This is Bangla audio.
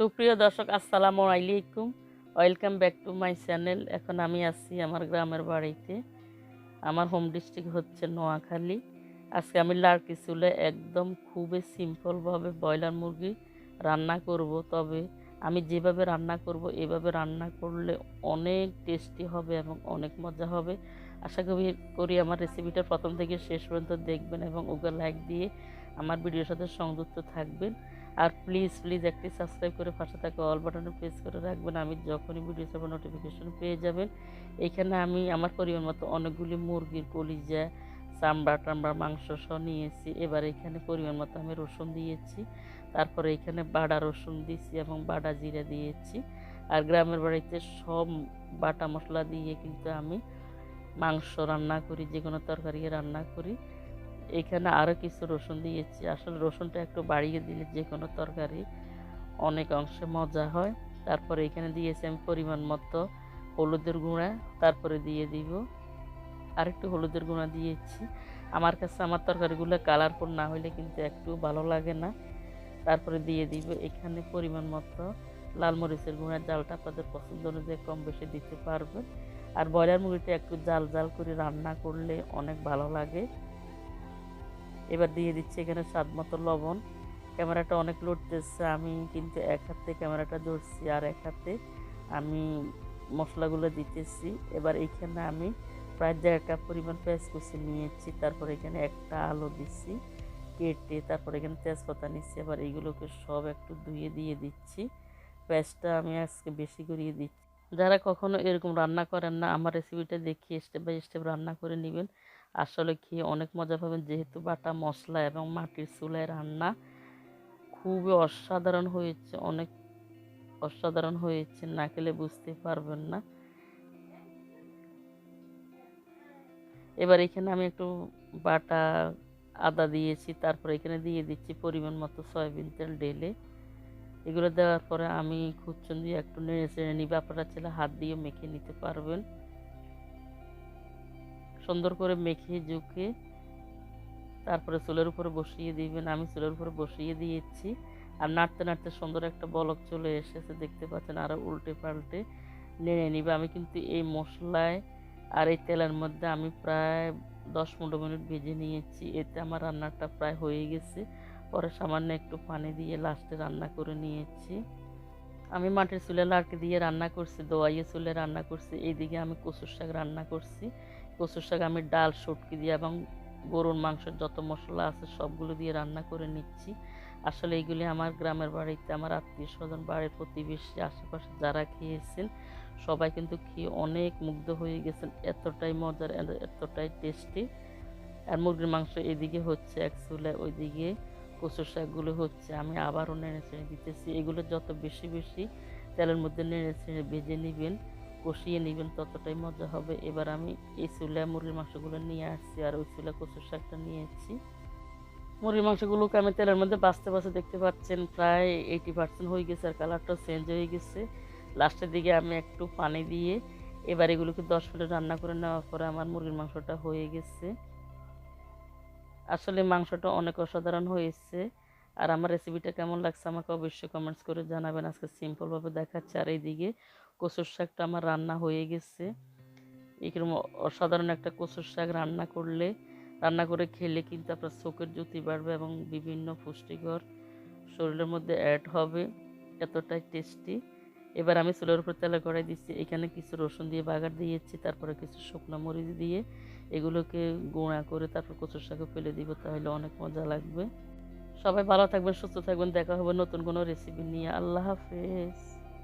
সুপ্রিয় দর্শক, আসসালামু আলাইকুম। Welcome back to my channel এখন আমি আছি আমার গ্রামের বাড়িতে। আমার হোম ডিস্ট্রিক্ট হচ্ছে নোয়াখালী। আজকে আমি লাড়কি চুলে একদম খুবই সিম্পলভাবে ব্রয়লার মুরগি রান্না করব। তবে আমি যেভাবে রান্না করব, এভাবে রান্না করলে অনেক টেস্টি হবে এবং অনেক মজা হবে। আশা করি করি আমার রেসিপিটা প্রথম থেকে শেষ পর্যন্ত দেখবেন এবং ওকে লাইক দিয়ে আমার ভিডিওর সাথে সংযুক্ত থাকবেন। আর প্লিজ প্লিজ একটি সাবস্ক্রাইব করে পাশে থাকা অল বাটনে প্রেস করে রাখবেন। আমি যখনই ভিডিও ছাড়বো নোটিফিকেশন পেয়ে যাবেন। এখানে আমি আমার পরিমাণ মতো অনেকগুলি মুরগির কলিজা, চামড়া, টামড়া, মাংস সহ নিয়েছি। এবার এখানে পরিমাণ মতো আমি রসুন দিয়েছি। তারপরে এখানে বাটা রসুন দিয়েছি এবং বাটা জিরা দিয়েছি। আর গ্রামের বাড়িতে সব বাটা মশলা দিয়ে কিন্তু আমি মাংস রান্না করি যে কোনো তরকারি রান্না করি। এখানে আরও কিছু রসুন দিয়েছি। আসলে রসুনটা একটু বাড়িয়ে দিলে যে কোনো তরকারি অনেক অংশে মজা হয়। তারপরে এখানে দিয়েছি আমি পরিমাণ মতো হলুদের গুঁড়া, তারপরে দিয়ে দিব আরেকটু হলুদের গুঁড়া দিয়েছি। আমার কাছে আমার তরকারিগুলো কালারফুল না হলে কিন্তু একটু ভালো লাগে না। তারপরে দিয়ে দিব এখানে পরিমাণ মতো লাল মরিচের গুঁড়া। জালটা আপনাদের পছন্দ অনুযায়ী কম বেশি দিতে পারবেন। আর ব্রয়লার মুরগিটা একটু জাল জাল করে রান্না করলে অনেক ভালো লাগে। এবার দিয়ে দিচ্ছি এখানে স্বাদ মতো লবণ। ক্যামেরাটা অনেক লড়তেছে আমি কিন্তু এক হাতে ক্যামেরাটা ধরছি আর এক হাতে আমি মশলাগুলো দিতেছি। এবার এইখানে আমি প্রায় দেড় কাপ পরিমাণ পেঁয়াজ কুচি নিয়েছি, তারপর এখানে একটা আলু দিচ্ছি কেটে, তারপর এখানে তেজপাতা নিচ্ছি এবার এইগুলোকে সব একটু ধুয়ে দিয়ে দিচ্ছি। পেঁয়াজটা আমি আজকে বেশি করিয়ে দিচ্ছি। যারা কখনো এরকম রান্না করেন না, আমার রেসিপিটা দেখিয়ে স্টেপ বাই স্টেপ রান্না করে নেবেন। আসলে খেয়ে অনেক মজা পাবেন। যেহেতু বাটা মশলা এবং মাটির চুলায় রান্না খুবই অসাধারণ হয়েছে, অনেক অসাধারণ হয়েছে, না খেলে বুঝতে পারবেন না। এবার এখানে আমি একটু বাটা আদা দিয়েছি, তারপর এখানে দিয়ে দিচ্ছি পরিমাণ মতো সয়াবিন তেল ঢেলে এগুলো দেওয়ার পরে আমি খুচন দিয়ে একটু নেড়ে চেড়ে নিবে। আপনারা ছেলে হাত দিয়ে মেখে নিতে পারবেন। সুন্দর করে মেখে ঝুঁকে তারপরে চুলের উপরে বসিয়ে দিবেন। আমি চুলের উপরে বসিয়ে দিয়েছি আর নাড়তে নাড়তে সুন্দর একটা বলক চলে এসেছে। দেখতে পাচ্ছেন আরও উল্টে পাল্টে নেড়ে নিবে। আমি কিন্তু এই মশলায় আর এই তেলের মধ্যে আমি প্রায় দশ পনেরো মিনিট ভেজে নিয়েছি। এতে আমার রান্নাটা প্রায় হয়ে গেছে। পরে সামান্য একটু পানি দিয়ে লাস্টে রান্না করে নিয়েছি। আমি মাটির চুলে লাড়কে দিয়ে রান্না করছি, দোয়াইয়ে চুলে রান্না করছি। এইদিকে আমি কচুর শাক রান্না করছি। কচুর শাক আমি ডাল সটকি দিয়ে এবং গরুর মাংসের যত মশলা আছে সবগুলো দিয়ে রান্না করে নিচ্ছি। আসলে এইগুলি আমার গ্রামের বাড়িতে, আমার আত্মীয় স্বজন বাড়ির প্রতিবেশী, আশেপাশে যারা খেয়েছেন, সবাই কিন্তু খেয়ে অনেক মুগ্ধ হয়ে গেছেন। এতটাই মজার এতটাই টেস্টি। আর মুরগির মাংস এদিকে হচ্ছে, এক চুলে ওইদিকে কচুর শাকগুলো হচ্ছে। আমি আবারও নেড়ে ছেড়ে দিতেছি। এগুলো যত বেশি বেশি তেলের মধ্যে নেড়ে ছেড়ে ভেজে নেবেন। কষিয়ে নেবেন, ততটাই মজা হবে। এবার আমি এই চুলে মুরগির মাংসগুলো নিয়ে আসছি আর ওই চুলে কচুর শাকটা নিয়েছি মুরগির মাংসগুলোকে আমি তেলের মধ্যে বাঁচতে বাঁচতে দেখতে পাচ্ছেন, প্রায় এইটি পার্সেন্ট হয়ে গেছে আর কালারটাও চেঞ্জ হয়ে গেছে। লাস্টের দিকে আমি একটু পানি দিয়ে এবার এগুলোকে দশ মিনিট রান্না করে নেওয়ার পরে আমার মুরগির মাংসটা হয়ে গেছে। আসলে মাংসটা অনেক অসাধারণ হয়েছে আর আমার রেসিপিটা কেমন লাগছে আমাকে অবশ্যই কমেন্টস করে জানাবেন। আজকে সিম্পলভাবে দেখাচ্ছে আর এইদিকে কচুর শাকটা আমার রান্না হয়ে গেছে। এরকম অসাধারণ একটা কচুর শাক রান্না করলে, রান্না করে খেলে কিন্তু আপনার চোখের জ্যোতি বাড়বে এবং বিভিন্ন পুষ্টিকর শরীরের মধ্যে অ্যাড হবে, এতটাই টেস্টি এবার আমি চুলের উপর তেলে কড়াই দিচ্ছি, এখানে কিছু রসুন দিয়ে বাগার দিয়েছি, তারপরে কিছু শুকনো মরিচ দিয়ে এগুলোকে গুঁড়া করে তারপর কচুর শাকে ফেলে দিব, তাহলে অনেক মজা লাগবে। সবাই ভালো থাকবেন, সুস্থ থাকবেন, দেখা হবে নতুন কোনো রেসিপি নিয়ে। আল্লাহ হাফেজ।